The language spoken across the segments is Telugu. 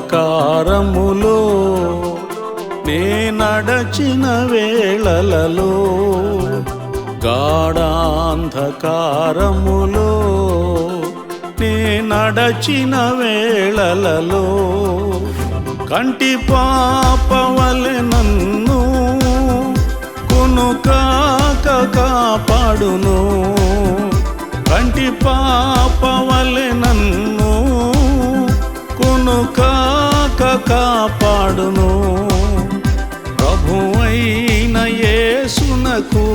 అంధకారములో నే నడచిన వేళలలో గాఢాంధకారములో నే నడచిన వేళలలో కంటి పాపవలె నన్ను కొనుకాక కాపాడును. కంటి పాపవ కాపాడును. ప్రభువైన యేసునకు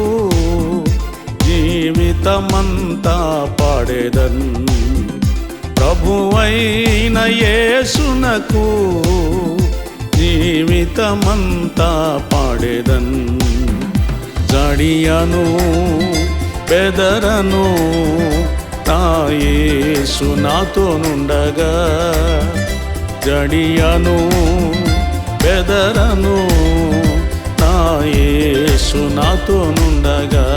జీవితమంతా పాడేదన్. ప్రభువైన యేసునకు జీవితమంతా పాడేదన్. జడియను పెదరను నా యేసు నాతో నుండగా జడియను బెదరను నా యేసు నాతో నుండగా.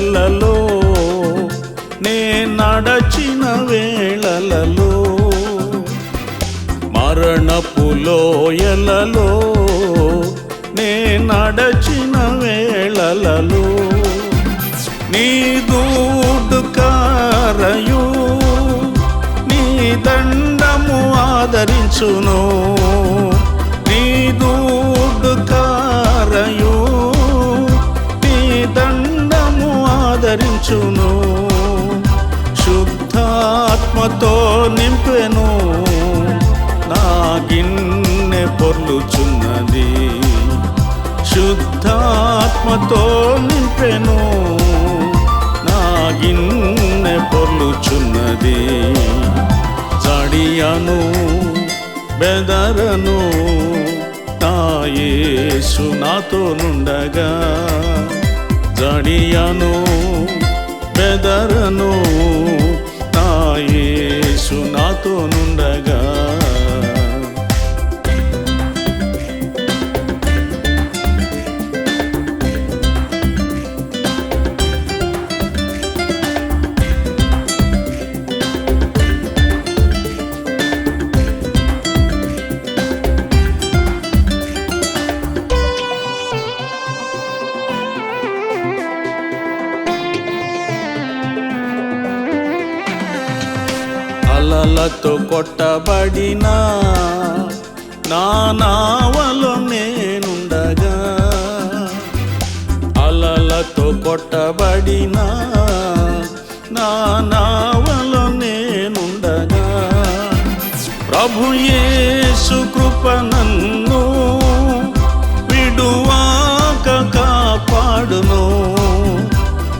వేళలలో నే నడచిన వేళలలో మరణపు లోయలలో నే నడచిన వేళలలో నీ దూడుకారయు నీ దండము ఆదరించును. ఆదరించును. శుద్ధాత్మతో నింపెను. నా గిన్నె పొర్లుచున్నది. శుద్ధాత్మతో నింపెను. నా గిన్నె పొర్లుచున్నది. చడియను బెదరను. నా నాతో నుండగా జడియను బెదరను నా యేసు నాతో కొట్టబడినా అలలతో నా నావలో నేనుండగా. అలలతో కొట్టబడినా నా నావలో నేనుండగా. ప్రభు యేసు కృప నన్ను విడువాక కాపాడును.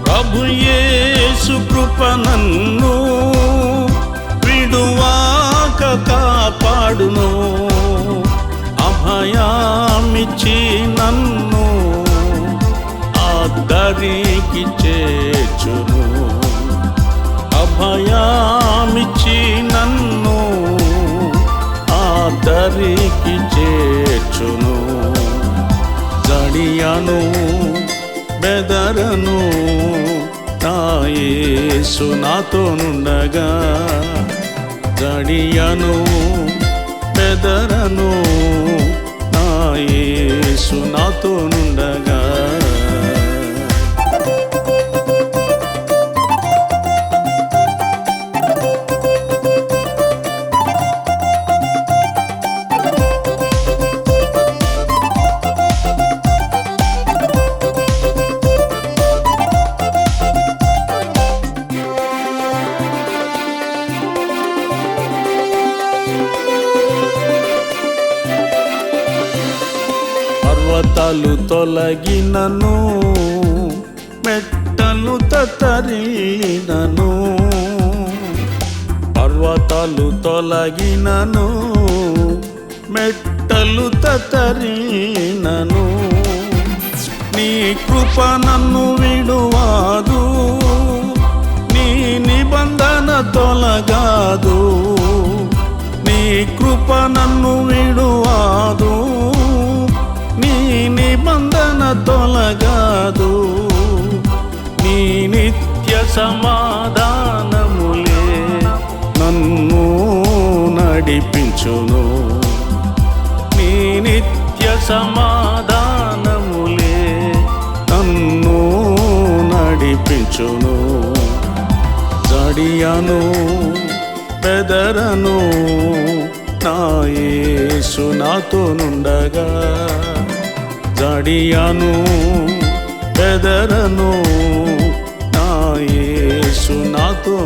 ప్రభు యేసు కృప నన్ను అభయామిచ్చి నన్ను ఆదరికి చేర్చును. గడియను బెదరను నా యేసు నాతో నుండగా. జడియను బెదరను నా యేసు నాతో నుండగా. పర్వతాలు తొలగినను మెట్టలు తత్తరినను పర్వతాలు తొలగినను మెట్టలు తతరినను నీ కృప నన్ను విడువాదు నీ నిబంధన తొలగాదు. నీ కృప నన్ను విడువా తొలగాదు. నీ నిత్య సమాధానములే నన్ను నడిపించును. నీ నిత్య సమాధానములే నన్ను నడిపించును. జడియను బెదరను నా యేసు నాతో నుండగా జడియను బెదరను నా యేసు నాతో